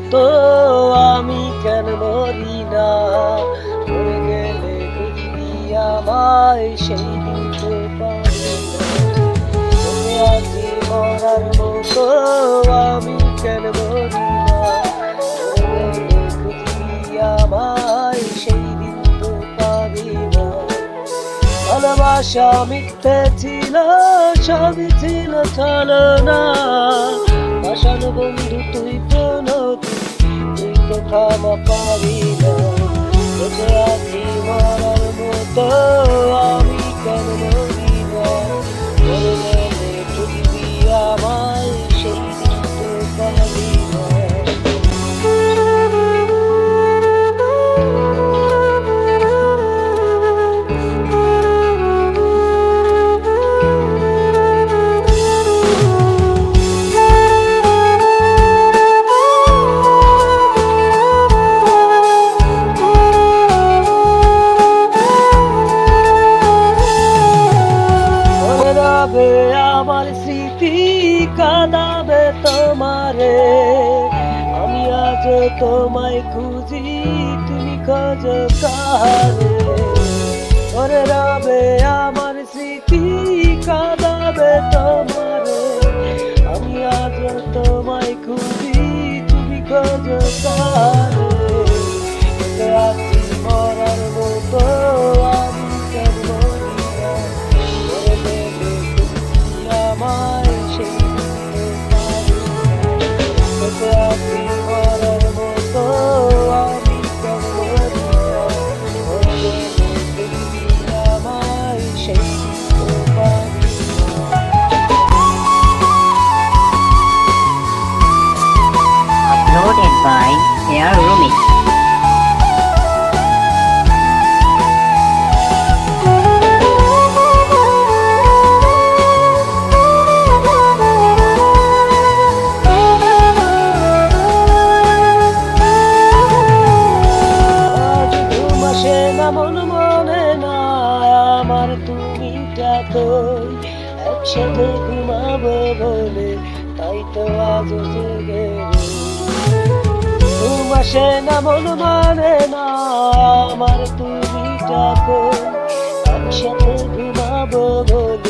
মতো আমি কেন মরি না? মরে গেলে তুমি আমায় সেই দিতে পারি আছি মরার মতো আমি কেন মরি না? ভালোবাসা মিথ্যে ছিল, সবই ছিল চলনা বসানো বন্ধু তুই তো তুই তো খামা পাবি না কাঁদাবে তোমারে। আমি আজ তোমায় খুঁজি তুমি খোঁজ কারে মনে রবে by Air Rumi. মন মনে না আমার তুমি ডাকই একসাথে ঘুমাবো বলে, তাই তো আজ জেগে। ঘুম না মন মানে না আমার তুমি একসাথে ঘুমাবো বলে।